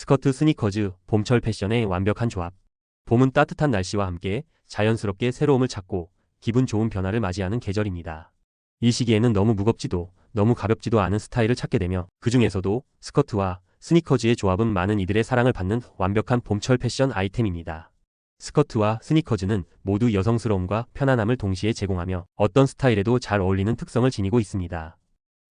스커트 스니커즈, 봄철 패션의 완벽한 조합. 봄은 따뜻한 날씨와 함께 자연스럽게 새로움을 찾고 기분 좋은 변화를 맞이하는 계절입니다. 이 시기에는 너무 무겁지도 너무 가볍지도 않은 스타일을 찾게 되며 그 중에서도 스커트와 스니커즈의 조합은 많은 이들의 사랑을 받는 완벽한 봄철 패션 아이템입니다. 스커트와 스니커즈는 모두 여성스러움과 편안함을 동시에 제공하며 어떤 스타일에도 잘 어울리는 특성을 지니고 있습니다.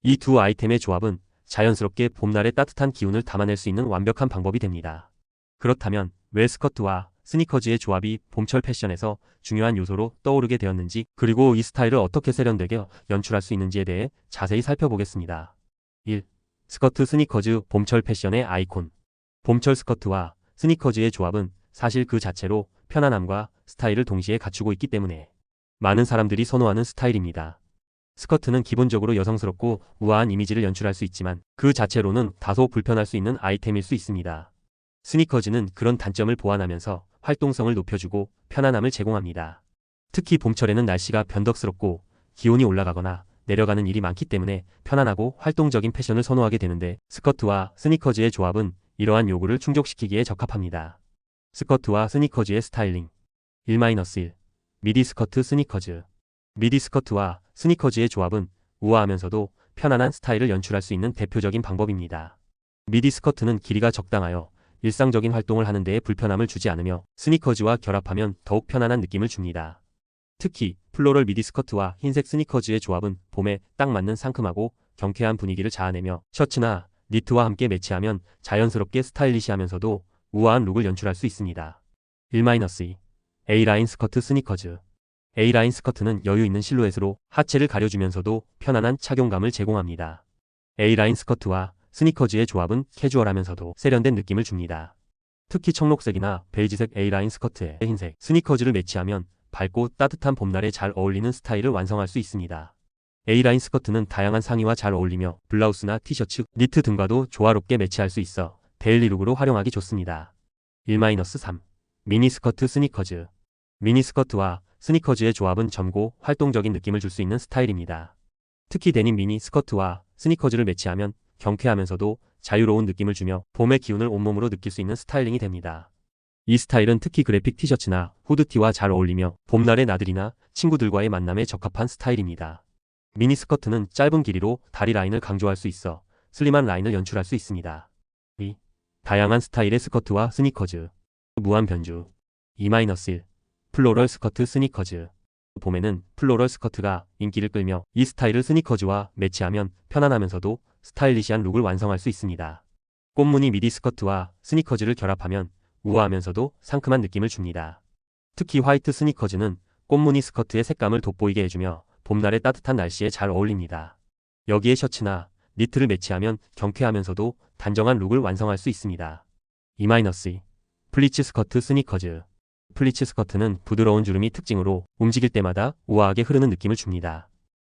이 두 아이템의 조합은 자연스럽게 봄날의 따뜻한 기운을 담아낼 수 있는 완벽한 방법이 됩니다. 그렇다면 왜 스커트와 스니커즈의 조합이 봄철 패션에서 중요한 요소로 떠오르게 되었는지 그리고 이 스타일을 어떻게 세련되게 연출할 수 있는지에 대해 자세히 살펴보겠습니다. 1. 스커트 스니커즈 봄철 패션의 아이콘 봄철 스커트와 스니커즈의 조합은 사실 그 자체로 편안함과 스타일을 동시에 갖추고 있기 때문에 많은 사람들이 선호하는 스타일입니다. 스커트는 기본적으로 여성스럽고 우아한 이미지를 연출할 수 있지만 그 자체로는 다소 불편할 수 있는 아이템일 수 있습니다. 스니커즈는 그런 단점을 보완하면서 활동성을 높여주고 편안함을 제공합니다. 특히 봄철에는 날씨가 변덕스럽고 기온이 올라가거나 내려가는 일이 많기 때문에 편안하고 활동적인 패션을 선호하게 되는데 스커트와 스니커즈의 조합은 이러한 요구를 충족시키기에 적합합니다. 스커트와 스니커즈의 스타일링 1-1 미디 스커트 스니커즈 미디 스커트와 스니커즈의 조합은 우아하면서도 편안한 스타일을 연출할 수 있는 대표적인 방법입니다. 미디 스커트는 길이가 적당하여 일상적인 활동을 하는 데에 불편함을 주지 않으며 스니커즈와 결합하면 더욱 편안한 느낌을 줍니다. 특히 플로럴 미디 스커트와 흰색 스니커즈의 조합은 봄에 딱 맞는 상큼하고 경쾌한 분위기를 자아내며 셔츠나 니트와 함께 매치하면 자연스럽게 스타일리시하면서도 우아한 룩을 연출할 수 있습니다. 1-2 A라인 스커트 스니커즈 A라인 스커트는 여유 있는 실루엣으로 하체를 가려주면서도 편안한 착용감을 제공합니다. A라인 스커트와 스니커즈의 조합은 캐주얼하면서도 세련된 느낌을 줍니다. 특히 청록색이나 베이지색 A라인 스커트에 흰색 스니커즈를 매치하면 밝고 따뜻한 봄날에 잘 어울리는 스타일을 완성할 수 있습니다. A라인 스커트는 다양한 상의와 잘 어울리며 블라우스나 티셔츠, 니트 등과도 조화롭게 매치할 수 있어 데일리룩으로 활용하기 좋습니다. 1-3 미니 스커트 스니커즈 미니 스커트와 스니커즈의 조합은 젊고 활동적인 느낌을 줄 수 있는 스타일입니다. 특히 데님 미니 스커트와 스니커즈를 매치하면 경쾌하면서도 자유로운 느낌을 주며 봄의 기운을 온몸으로 느낄 수 있는 스타일링이 됩니다. 이 스타일은 특히 그래픽 티셔츠나 후드티와 잘 어울리며 봄날의 나들이나 친구들과의 만남에 적합한 스타일입니다. 미니 스커트는 짧은 길이로 다리 라인을 강조할 수 있어 슬림한 라인을 연출할 수 있습니다. 2. 다양한 스타일의 스커트와 스니커즈 무한 변주 2-1 플로럴 스커트 스니커즈 봄에는 플로럴 스커트가 인기를 끌며 이 스타일을 스니커즈와 매치하면 편안하면서도 스타일리시한 룩을 완성할 수 있습니다. 꽃무늬 미디 스커트와 스니커즈를 결합하면 우아하면서도 상큼한 느낌을 줍니다. 특히 화이트 스니커즈는 꽃무늬 스커트의 색감을 돋보이게 해주며 봄날의 따뜻한 날씨에 잘 어울립니다. 여기에 셔츠나 니트를 매치하면 경쾌하면서도 단정한 룩을 완성할 수 있습니다. 2-2 플리츠 스커트 스니커즈 플리츠 스커트는 부드러운 주름이 특징으로 움직일 때마다 우아하게 흐르는 느낌을 줍니다.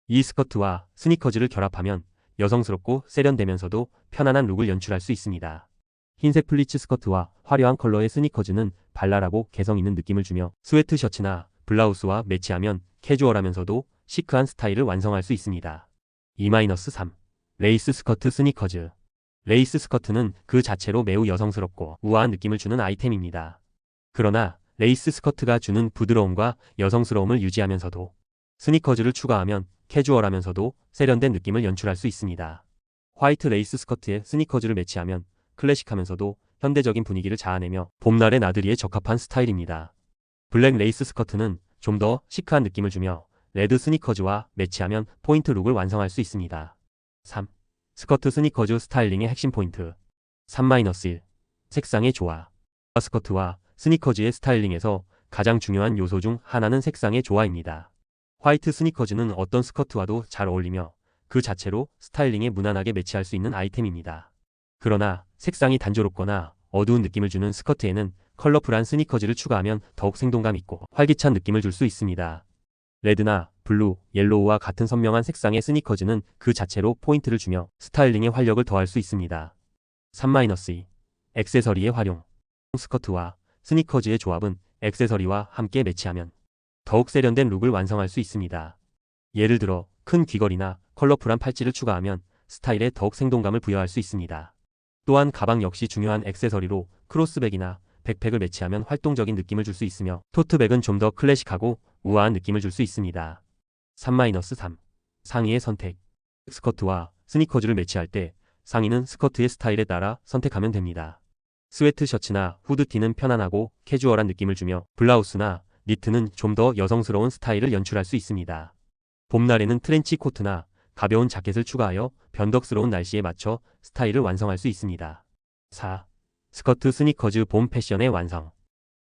이 스커트와 스니커즈를 결합하면 여성스럽고 세련되면서도 편안한 룩을 연출할 수 있습니다. 흰색 플리츠 스커트와 화려한 컬러의 스니커즈는 발랄하고 개성 있는 느낌을 주며 스웨트 셔츠나 블라우스와 매치하면 캐주얼하면서도 시크한 스타일을 완성할 수 있습니다. 2-3 레이스 스커트 스니커즈 레이스 스커트는 그 자체로 매우 여성스럽고 우아한 느낌을 주는 아이템입니다. 그러나 레이스 스커트가 주는 부드러움과 여성스러움을 유지하면서도 스니커즈를 추가하면 캐주얼하면서도 세련된 느낌을 연출할 수 있습니다. 화이트 레이스 스커트에 스니커즈를 매치하면 클래식하면서도 현대적인 분위기를 자아내며 봄날의 나들이에 적합한 스타일입니다. 블랙 레이스 스커트는 좀 더 시크한 느낌을 주며 레드 스니커즈와 매치하면 포인트 룩을 완성할 수 있습니다. 3. 스커트 스니커즈 스타일링의 핵심 포인트 3-1 색상의 조화 스커트와 스니커즈의 스타일링에서 가장 중요한 요소 중 하나는 색상의 조화입니다. 화이트 스니커즈는 어떤 스커트와도 잘 어울리며 그 자체로 스타일링에 무난하게 매치할 수 있는 아이템입니다. 그러나 색상이 단조롭거나 어두운 느낌을 주는 스커트에는 컬러풀한 스니커즈를 추가하면 더욱 생동감 있고 활기찬 느낌을 줄 수 있습니다. 레드나 블루, 옐로우와 같은 선명한 색상의 스니커즈는 그 자체로 포인트를 주며 스타일링에 활력을 더할 수 있습니다. 3-2 액세서리의 활용 스커트와 스니커즈의 조합은 액세서리와 함께 매치하면 더욱 세련된 룩을 완성할 수 있습니다. 예를 들어 큰 귀걸이나 컬러풀한 팔찌를 추가하면 스타일에 더욱 생동감을 부여할 수 있습니다. 또한 가방 역시 중요한 액세서리로 크로스백이나 백팩을 매치하면 활동적인 느낌을 줄 수 있으며 토트백은 좀 더 클래식하고 우아한 느낌을 줄 수 있습니다. 3-3 상의의 선택 스커트와 스니커즈를 매치할 때 상의는 스커트의 스타일에 따라 선택하면 됩니다. 스웨트 셔츠나 후드티는 편안하고 캐주얼한 느낌을 주며 블라우스나 니트는 좀 더 여성스러운 스타일을 연출할 수 있습니다. 봄날에는 트렌치 코트나 가벼운 자켓을 추가하여 변덕스러운 날씨에 맞춰 스타일을 완성할 수 있습니다. 4. 스커트 스니커즈 봄 패션의 완성.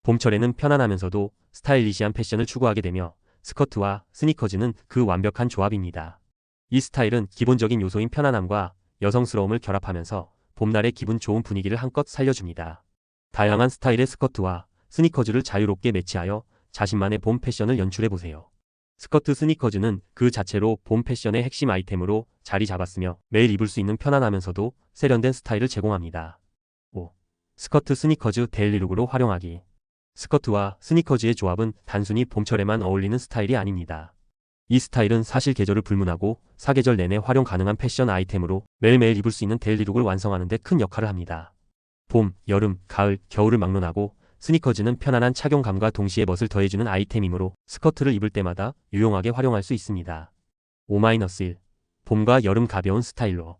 봄철에는 편안하면서도 스타일리시한 패션을 추구하게 되며 스커트와 스니커즈는 그 완벽한 조합입니다. 이 스타일은 기본적인 요소인 편안함과 여성스러움을 결합하면서 봄날의 기분 좋은 분위기를 한껏 살려줍니다. 다양한 스타일의 스커트와 스니커즈를 자유롭게 매치하여 자신만의 봄 패션을 연출해보세요. 스커트 스니커즈는 그 자체로 봄 패션의 핵심 아이템으로 자리 잡았으며 매일 입을 수 있는 편안하면서도 세련된 스타일을 제공합니다. 5. 스커트 스니커즈 데일리룩으로 활용하기. 스커트와 스니커즈의 조합은 단순히 봄철에만 어울리는 스타일이 아닙니다. 이 스타일은 사실 계절을 불문하고 사계절 내내 활용 가능한 패션 아이템으로 매일매일 입을 수 있는 데일리 룩을 완성하는 데 큰 역할을 합니다. 봄, 여름, 가을, 겨울을 막론하고 스니커즈는 편안한 착용감과 동시에 멋을 더해주는 아이템이므로 스커트를 입을 때마다 유용하게 활용할 수 있습니다. 5-1 봄과 여름 가벼운 스타일로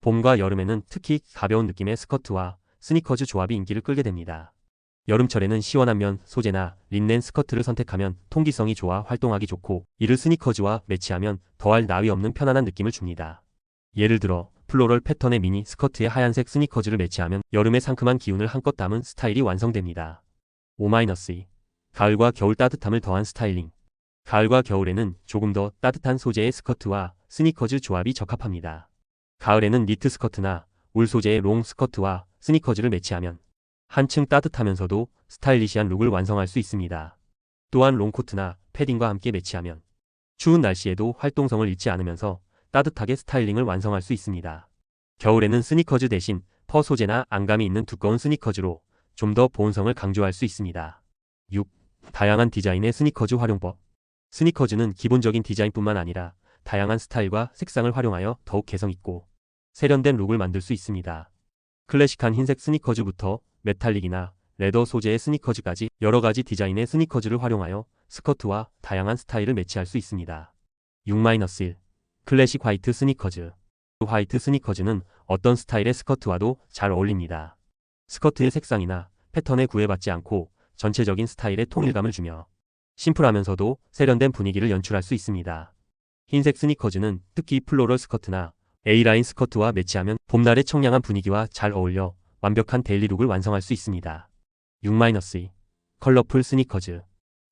봄과 여름에는 특히 가벼운 느낌의 스커트와 스니커즈 조합이 인기를 끌게 됩니다. 여름철에는 시원한 면, 소재나 린넨 스커트를 선택하면 통기성이 좋아 활동하기 좋고 이를 스니커즈와 매치하면 더할 나위 없는 편안한 느낌을 줍니다. 예를 들어 플로럴 패턴의 미니 스커트에 하얀색 스니커즈를 매치하면 여름의 상큼한 기운을 한껏 담은 스타일이 완성됩니다. 5-2 가을과 겨울 따뜻함을 더한 스타일링 가을과 겨울에는 조금 더 따뜻한 소재의 스커트와 스니커즈 조합이 적합합니다. 가을에는 니트 스커트나 울 소재의 롱 스커트와 스니커즈를 매치하면 한층 따뜻하면서도 스타일리시한 룩을 완성할 수 있습니다. 또한 롱코트나 패딩과 함께 매치하면 추운 날씨에도 활동성을 잃지 않으면서 따뜻하게 스타일링을 완성할 수 있습니다. 겨울에는 스니커즈 대신 퍼 소재나 안감이 있는 두꺼운 스니커즈로 좀 더 보온성을 강조할 수 있습니다. 6. 다양한 디자인의 스니커즈 활용법. 스니커즈는 기본적인 디자인뿐만 아니라 다양한 스타일과 색상을 활용하여 더욱 개성있고 세련된 룩을 만들 수 있습니다. 클래식한 흰색 스니커즈부터 메탈릭이나 레더 소재의 스니커즈까지 여러 가지 디자인의 스니커즈를 활용하여 스커트와 다양한 스타일을 매치할 수 있습니다. 6-1 클래식 화이트 스니커즈 화이트 스니커즈는 어떤 스타일의 스커트와도 잘 어울립니다. 스커트의 색상이나 패턴에 구애받지 않고 전체적인 스타일의 통일감을 주며 심플하면서도 세련된 분위기를 연출할 수 있습니다. 흰색 스니커즈는 특히 플로럴 스커트나 A라인 스커트와 매치하면 봄날의 청량한 분위기와 잘 어울려 완벽한 데일리룩을 완성할 수 있습니다. 6-2 컬러풀 스니커즈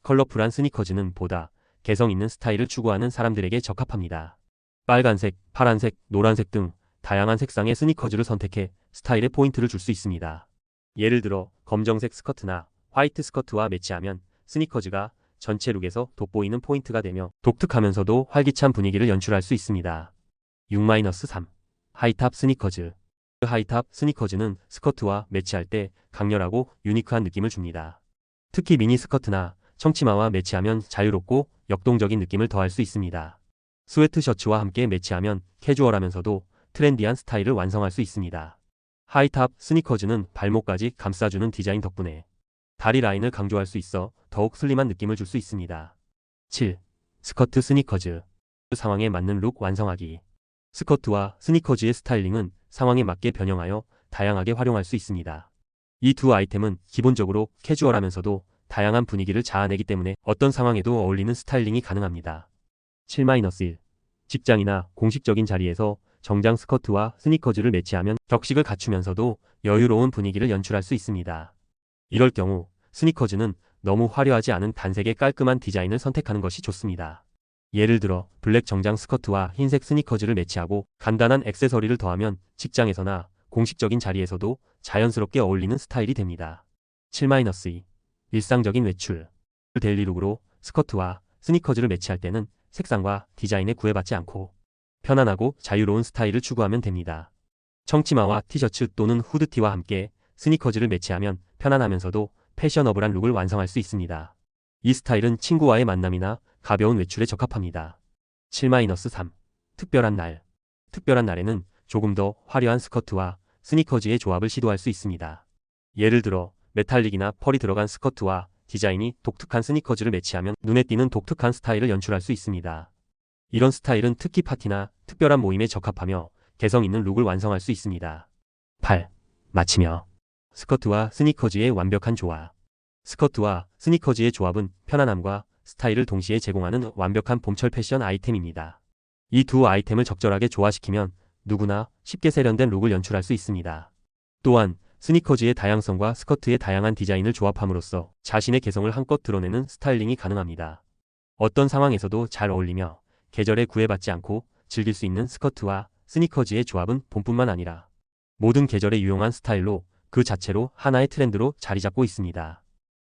컬러풀한 스니커즈는 보다 개성 있는 스타일을 추구하는 사람들에게 적합합니다. 빨간색, 파란색, 노란색 등 다양한 색상의 스니커즈를 선택해 스타일에 포인트를 줄 수 있습니다. 예를 들어 검정색 스커트나 화이트 스커트와 매치하면 스니커즈가 전체 룩에서 돋보이는 포인트가 되며 독특하면서도 활기찬 분위기를 연출할 수 있습니다. 6-3 하이탑 스니커즈 하이탑 스니커즈는 스커트와 매치할 때 강렬하고 유니크한 느낌을 줍니다. 특히 미니 스커트나 청치마와 매치하면 자유롭고 역동적인 느낌을 더할 수 있습니다. 스웨트 셔츠와 함께 매치하면 캐주얼하면서도 트렌디한 스타일을 완성할 수 있습니다. 하이탑 스니커즈는 발목까지 감싸주는 디자인 덕분에 다리 라인을 강조할 수 있어 더욱 슬림한 느낌을 줄 수 있습니다. 7. 스커트 스니커즈 상황에 맞는 룩 완성하기 스커트와 스니커즈의 스타일링은 상황에 맞게 변형하여 다양하게 활용할 수 있습니다. 이 두 아이템은 기본적으로 캐주얼하면서도 다양한 분위기를 자아내기 때문에 어떤 상황에도 어울리는 스타일링이 가능합니다. 7-1 직장이나 공식적인 자리에서 정장 스커트와 스니커즈를 매치하면 격식을 갖추면서도 여유로운 분위기를 연출할 수 있습니다. 이럴 경우 스니커즈는 너무 화려하지 않은 단색의 깔끔한 디자인을 선택하는 것이 좋습니다. 예를 들어 블랙 정장 스커트와 흰색 스니커즈를 매치하고 간단한 액세서리를 더하면 직장에서나 공식적인 자리에서도 자연스럽게 어울리는 스타일이 됩니다. 7-2 일상적인 외출 데일리룩으로 스커트와 스니커즈를 매치할 때는 색상과 디자인에 구애받지 않고 편안하고 자유로운 스타일을 추구하면 됩니다. 청치마와 티셔츠 또는 후드티와 함께 스니커즈를 매치하면 편안하면서도 패셔너블한 룩을 완성할 수 있습니다. 이 스타일은 친구와의 만남이나 가벼운 외출에 적합합니다. 7-3 특별한 날 특별한 날에는 조금 더 화려한 스커트와 스니커즈의 조합을 시도할 수 있습니다. 예를 들어 메탈릭이나 펄이 들어간 스커트와 디자인이 독특한 스니커즈를 매치하면 눈에 띄는 독특한 스타일을 연출할 수 있습니다. 이런 스타일은 특히 파티나 특별한 모임에 적합하며 개성 있는 룩을 완성할 수 있습니다. 8. 마치며 스커트와 스니커즈의 완벽한 조합 스커트와 스니커즈의 조합은 편안함과 스타일을 동시에 제공하는 완벽한 봄철 패션 아이템입니다. 이 두 아이템을 적절하게 조화시키면 누구나 쉽게 세련된 룩을 연출할 수 있습니다. 또한 스니커즈의 다양성과 스커트의 다양한 디자인을 조합함으로써 자신의 개성을 한껏 드러내는 스타일링이 가능합니다. 어떤 상황에서도 잘 어울리며 계절에 구애받지 않고 즐길 수 있는 스커트와 스니커즈의 조합은 봄뿐만 아니라 모든 계절에 유용한 스타일로 그 자체로 하나의 트렌드로 자리 잡고 있습니다.